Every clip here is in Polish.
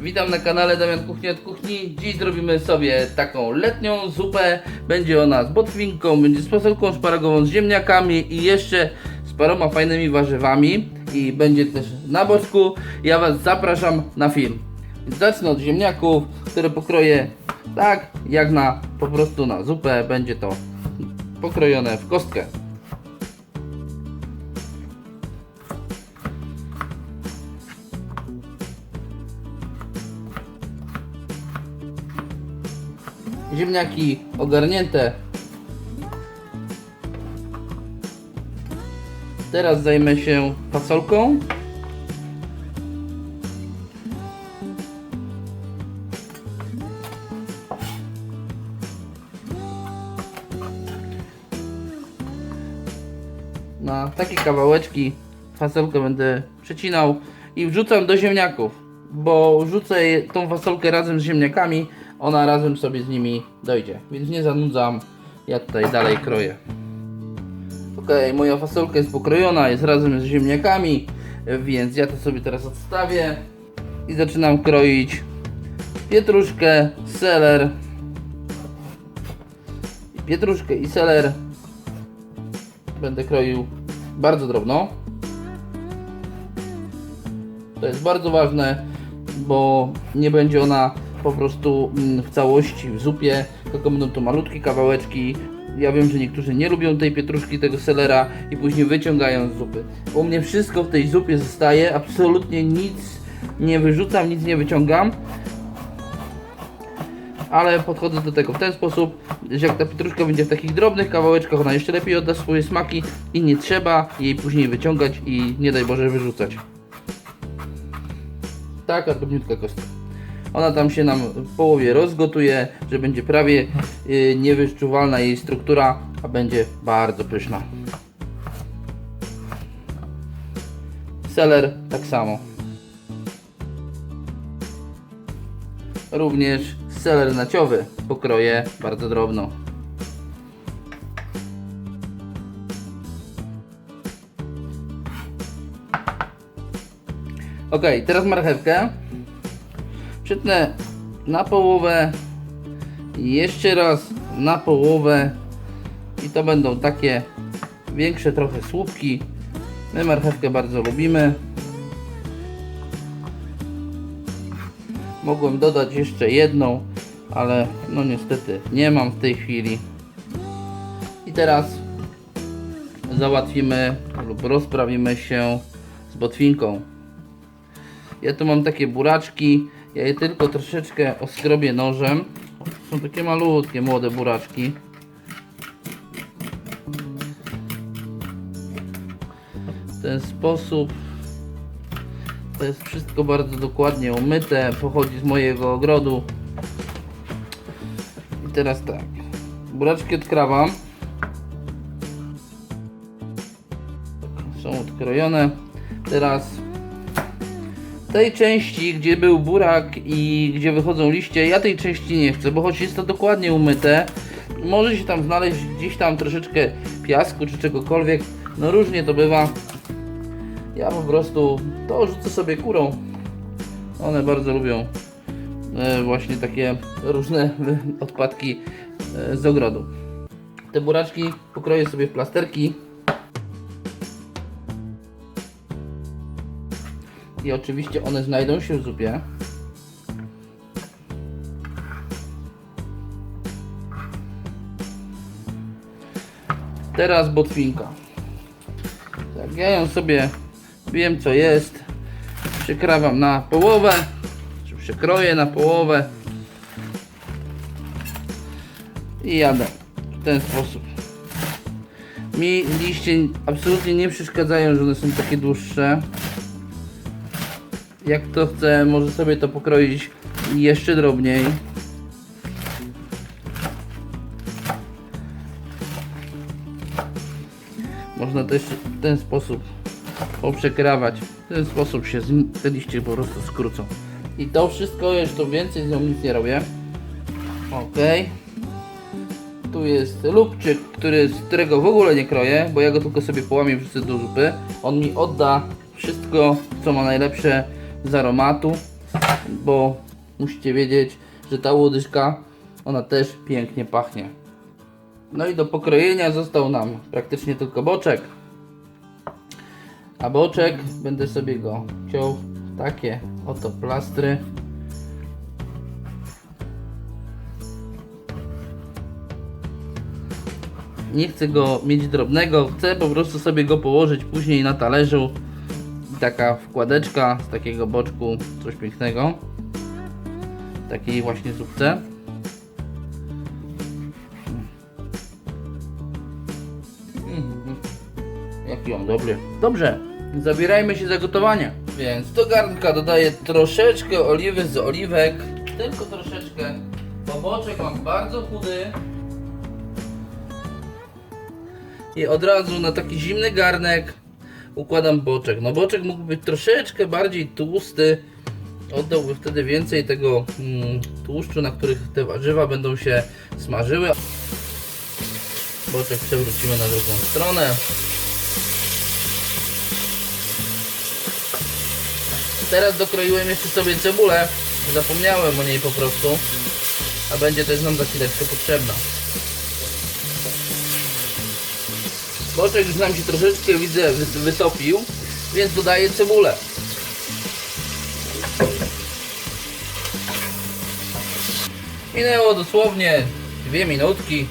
Witam na kanale Damian Kuchnia od Kuchni. Dziś zrobimy sobie taką letnią zupę. Będzie ona z botwinką, będzie z fasolką szparagową, z ziemniakami i jeszcze z paroma fajnymi warzywami. I będzie też na boczku. Ja Was zapraszam na film. Zacznę od ziemniaków, które pokroję tak jak na po prostu na zupę. Będzie to pokrojone w kostkę. Ziemniaki ogarnięte. Teraz zajmę się fasolką. Na takie kawałeczki fasolkę będę przecinał i wrzucam do ziemniaków, bo wrzucę tą fasolkę razem z ziemniakami, ona razem sobie z nimi dojdzie, więc nie zanudzam, ja tutaj dalej kroję. Ok, moja fasolka jest pokrojona, jest razem z ziemniakami, więc ja to sobie teraz odstawię i zaczynam kroić pietruszkę, seler, pietruszkę i seler będę kroił bardzo drobno. To jest bardzo ważne, bo nie będzie ona po prostu mm, w całości w zupie, tylko będą to malutkie kawałeczki. Ja wiem, że niektórzy nie lubią tej pietruszki, tego selera i później wyciągają z zupy. U mnie wszystko w tej zupie zostaje, absolutnie nic nie wyrzucam, nic nie wyciągam. Ale podchodzę do tego w ten sposób, że jak ta pietruszka będzie w takich drobnych kawałeczkach, ona jeszcze lepiej odda swoje smaki i nie trzeba jej później wyciągać i nie daj Boże wyrzucać. Taka drobniutka kostka. Ona tam się nam w połowie rozgotuje, że będzie prawie y, niewyczuwalna jej struktura, a będzie bardzo pyszna. Seler tak samo. Również seler naciowy pokroję bardzo drobno. Ok, teraz marchewkę. Przytnę na połowę jeszcze raz na połowę i to będą takie większe trochę słupki. My marchewkę bardzo lubimy. Mogłem dodać jeszcze jedną, ale no niestety nie mam w tej chwili. I teraz załatwimy lub rozprawimy się z botwinką. Ja tu mam takie buraczki. Ja je tylko troszeczkę oskrobię nożem. Są takie malutkie, młode buraczki. W ten sposób. To jest wszystko bardzo dokładnie umyte. Pochodzi z mojego ogrodu. I teraz tak. Buraczki odkrawam. Są odkrojone. Teraz tej części, gdzie był burak i gdzie wychodzą liście, ja tej części nie chcę, bo choć jest to dokładnie umyte, może się tam znaleźć gdzieś tam troszeczkę piasku czy czegokolwiek, no różnie to bywa. Ja po prostu to rzucę sobie kurą. One bardzo lubią e, właśnie takie różne odpadki e, z ogrodu. Te buraczki pokroję sobie w plasterki. I oczywiście one znajdą się w zupie. Teraz botwinka. Tak, ja ją sobie wiem co jest. Przekrawam na połowę. Czy przekroję na połowę. I jadę w ten sposób. Mi liście absolutnie nie przeszkadzają, że one są takie dłuższe jak to chce, może sobie to pokroić jeszcze drobniej. Można też w ten sposób poprzekrawać. W ten sposób się te liście po prostu skrócą. I to wszystko, tu więcej z nią nic nie robię. Ok. Tu jest lubczyk, który, z którego w ogóle nie kroję, bo ja go tylko sobie połamię wrzucę do zupy. On mi odda wszystko, co ma najlepsze z aromatu. bo musicie wiedzieć, że ta łodyżka, ona też pięknie pachnie. No i do pokrojenia został nam praktycznie tylko boczek. A boczek będę sobie go ciął w takie oto plastry. Nie chcę go mieć drobnego, chcę po prostu sobie go położyć później na talerzu. Taka wkładeczka z takiego boczku, coś pięknego. Takiej właśnie zupce. Mhm. Jaki on dobry. Dobrze, zabierajmy się za gotowanie. Więc do garnka dodaję troszeczkę oliwy z oliwek. Tylko troszeczkę. Bo boczek mam bardzo chudy. I od razu na taki zimny garnek układam boczek. No boczek mógł być troszeczkę bardziej tłusty. Oddałby wtedy więcej tego mm, tłuszczu, na których te warzywa będą się smażyły. Boczek przewrócimy na drugą stronę. Teraz dokroiłem jeszcze sobie cebulę. Zapomniałem o niej po prostu. A będzie też nam za chwileczkę potrzebna. Boczek już nam się troszeczkę widzę wytopił, więc dodaję cebulę. Minęło dosłownie dwie minutki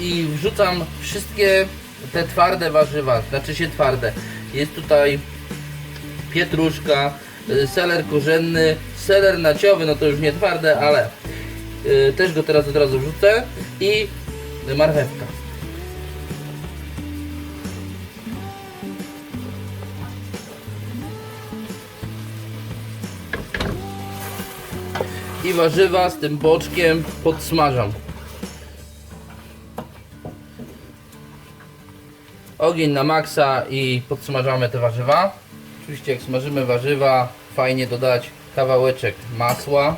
i wrzucam wszystkie te twarde warzywa, znaczy się twarde. Jest tutaj pietruszka, y, seler korzenny, seler naciowy, no to już nie twarde, ale y, też go teraz od razu wrzucę i marchewka. I warzywa z tym boczkiem podsmażam. Ogień na maksa i podsmażamy te warzywa. Oczywiście jak smażymy warzywa, fajnie dodać kawałeczek masła.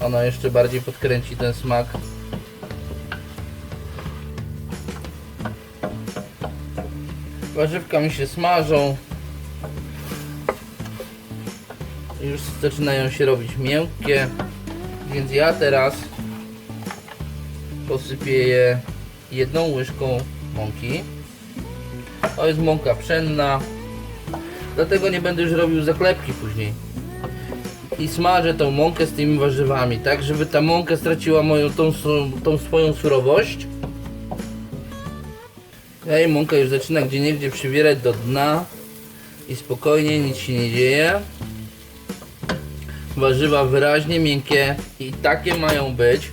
Ono jeszcze bardziej podkręci ten smak. Warzywka mi się smażą, już zaczynają się robić miękkie, więc ja teraz posypię je jedną łyżką mąki. To jest mąka pszenna, dlatego nie będę już robił zaklepki później. I smażę tą mąkę z tymi warzywami, tak żeby ta mąka straciła moją tą, tą swoją surowość. Ej, mąka już zaczyna gdzie niegdzie przywierać do dna i spokojnie, nic się nie dzieje warzywa wyraźnie miękkie i takie mają być.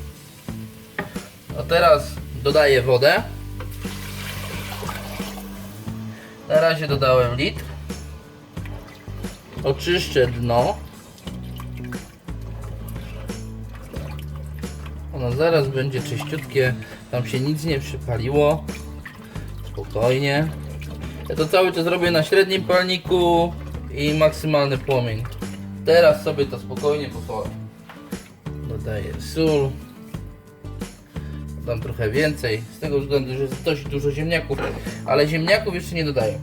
A teraz dodaję wodę. Na razie dodałem litr. Oczyszczę dno. Ono zaraz będzie czyściutkie. Tam się nic nie przypaliło. Spokojnie. Ja to cały czas robię na średnim palniku i maksymalny płomień. Teraz sobie to spokojnie posolę. Dodaję sól. Dam trochę więcej, z tego względu, że jest dość dużo ziemniaków, ale ziemniaków jeszcze nie dodaję.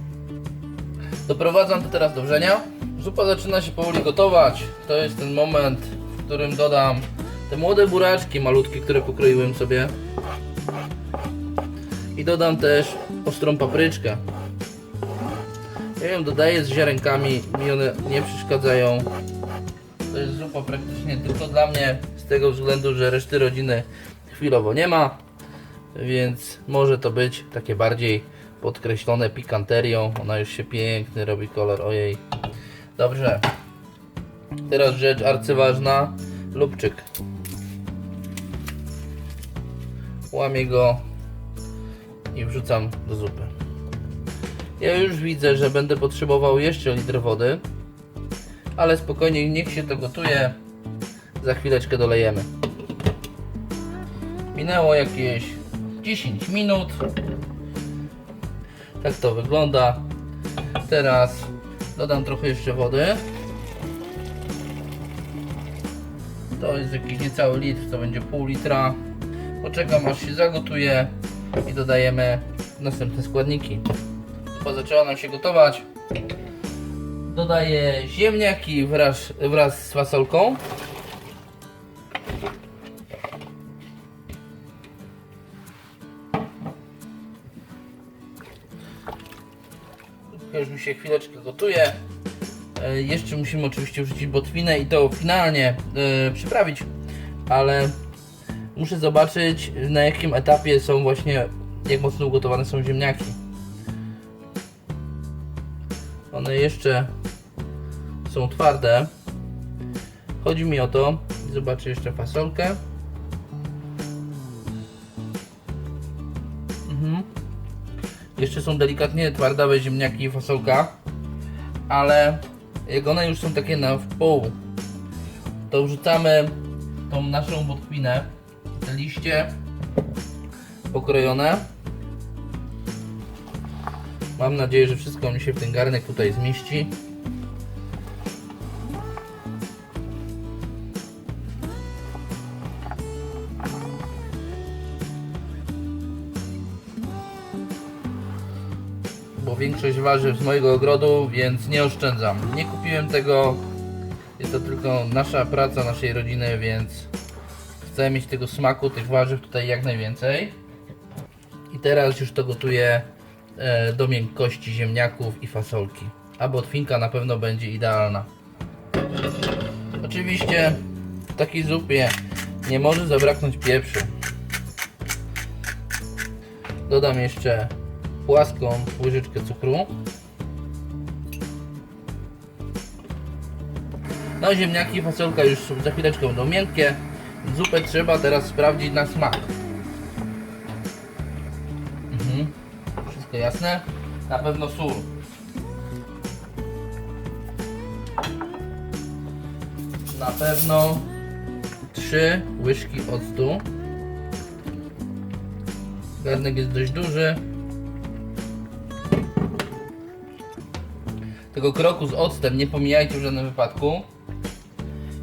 Doprowadzam to teraz do wrzenia. Zupa zaczyna się powoli gotować. To jest ten moment, w którym dodam te młode buraczki malutkie, które pokroiłem sobie. I dodam też ostrą papryczkę. Ja ją dodaję z ziarenkami, mi one nie przeszkadzają. To jest zupa praktycznie tylko dla mnie, z tego względu, że reszty rodziny chwilowo nie ma, więc może to być takie bardziej podkreślone pikanterią. Ona już się piękny robi kolor, ojej. Dobrze. Teraz rzecz arcyważna, lubczyk. Łamię go i wrzucam do zupy. Ja już widzę, że będę potrzebował jeszcze litr wody, ale spokojnie, niech się to gotuje. Za chwileczkę dolejemy. Minęło jakieś 10 minut. Tak to wygląda. Teraz dodam trochę jeszcze wody. To jest jakiś niecały litr, to będzie pół litra. Poczekam aż się zagotuje i dodajemy następne składniki. zupa zaczęła nam się gotować. Dodaję ziemniaki wraz, wraz z fasolką. Już mi się chwileczkę gotuje. E, Jeszcze musimy oczywiście wrzucić botwinę i to finalnie e, przyprawić, ale muszę zobaczyć na jakim etapie są właśnie, jak mocno ugotowane są ziemniaki. One jeszcze są twarde. Chodzi mi o to, zobaczę jeszcze fasolkę. Mhm. Jeszcze są delikatnie twardawe ziemniaki i fasolka, ale jak one już są takie na wpół, to wrzucamy tą naszą botwinę, te liście pokrojone. Mam nadzieję, że wszystko mi się w ten garnek tutaj zmieści. Bo większość warzyw z mojego ogrodu, więc nie oszczędzam. Nie kupiłem tego. Jest to tylko nasza praca, naszej rodziny, więc chcę mieć tego smaku, tych warzyw tutaj jak najwięcej. I teraz już to gotuję e, do miękkości ziemniaków i fasolki. A botwinka na pewno będzie idealna. Oczywiście w takiej zupie nie może zabraknąć pieprzu. Dodam jeszcze płaską łyżeczkę cukru. No ziemniaki fasolka już za chwileczkę będą miękkie. Zupę trzeba teraz sprawdzić na smak. Mhm. Wszystko jasne? Na pewno sól. Na pewno 3 łyżki octu. Garnek jest dość duży. Tego kroku z octem nie pomijajcie w żadnym wypadku.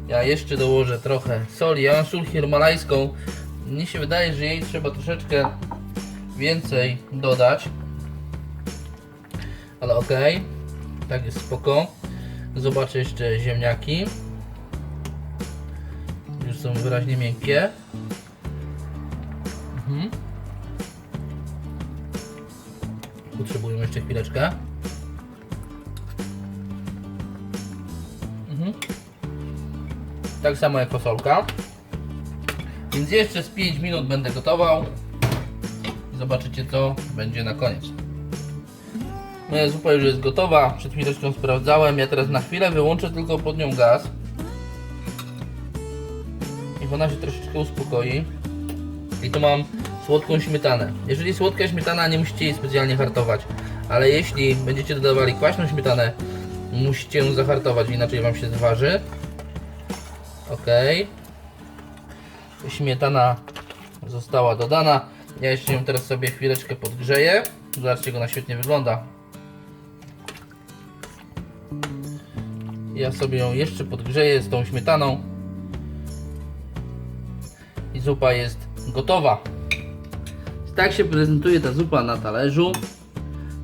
Ja jeszcze dołożę trochę soli. Ja mam sól himalajską. Mnie się wydaje, że jej trzeba troszeczkę więcej dodać. Ale ok, tak jest spoko. Zobaczę jeszcze ziemniaki. Już są wyraźnie miękkie. Mhm. Potrzebuję jeszcze chwileczkę. Tak samo jak fasolka. Więc jeszcze z 5 minut będę gotował. Zobaczycie co będzie na koniec. Moja zupa już jest gotowa. Przed chwileczką sprawdzałem. Ja teraz na chwilę wyłączę tylko pod nią gaz. Niech ona się troszeczkę uspokoi. I tu mam słodką śmietanę. Jeżeli słodka śmietana, nie musicie jej specjalnie hartować. Ale jeśli będziecie dodawali kwaśną śmietanę, musicie ją zahartować, inaczej wam się zważy. Śmietana została dodana. Ja jeszcze ją teraz sobie chwileczkę podgrzeję. Zobaczcie, jak ona świetnie wygląda. Ja sobie ją jeszcze podgrzeję z tą śmietaną. I zupa jest gotowa. Tak się prezentuje ta zupa na talerzu.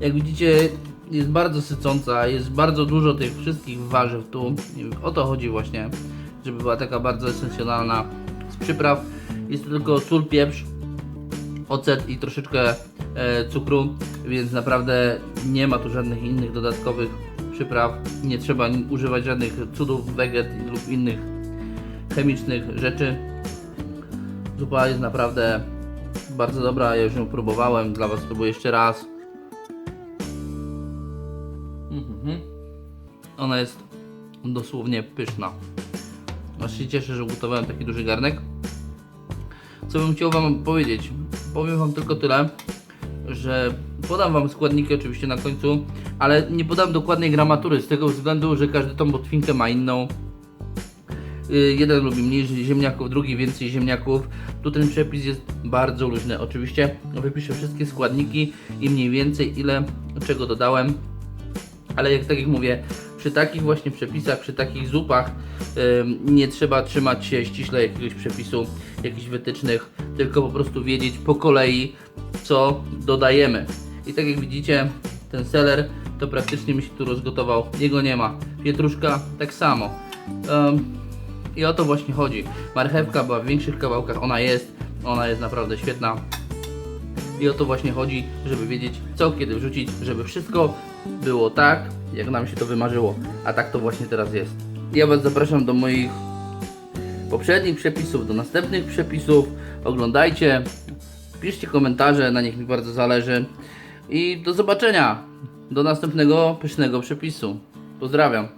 Jak widzicie, jest bardzo sycąca, jest bardzo dużo tych wszystkich warzyw tu. O to chodzi właśnie, żeby była taka bardzo esencjonalna z przypraw. Jest to tylko sól, pieprz, ocet i troszeczkę e, cukru, więc naprawdę nie ma tu żadnych innych dodatkowych przypraw. Nie trzeba używać żadnych cudów, weget lub innych chemicznych rzeczy. Zupa jest naprawdę bardzo dobra, ja już ją próbowałem, dla Was spróbuję jeszcze raz. Mhm. Ona jest dosłownie pyszna. Aż się cieszę, że ugotowałem taki duży garnek. Co bym chciał Wam powiedzieć? Powiem Wam tylko tyle, że podam Wam składniki oczywiście na końcu, ale nie podam dokładnej gramatury z tego względu, że każdy tą botwinkę ma inną. Y, Jeden lubi mniej ziemniaków, drugi więcej ziemniaków. Tu ten przepis jest bardzo luźny. Oczywiście wypiszę wszystkie składniki i mniej więcej ile czego dodałem. Ale jak tak jak mówię, przy takich właśnie przepisach, przy takich zupach nie trzeba trzymać się ściśle jakiegoś przepisu, jakichś wytycznych, tylko po prostu wiedzieć po kolei co dodajemy. I tak jak widzicie, ten seler to praktycznie mi się tu rozgotował. Jego nie ma. Pietruszka tak samo. I o to właśnie chodzi. Marchewka była w większych kawałkach, ona jest. Ona jest naprawdę świetna. I o to właśnie chodzi, żeby wiedzieć co kiedy wrzucić, żeby wszystko było tak, jak nam się to wymarzyło. A tak to właśnie teraz jest. Ja Was zapraszam do moich poprzednich przepisów, do następnych przepisów. Oglądajcie, piszcie komentarze, na nich mi bardzo zależy. I do zobaczenia do następnego pysznego przepisu. Pozdrawiam.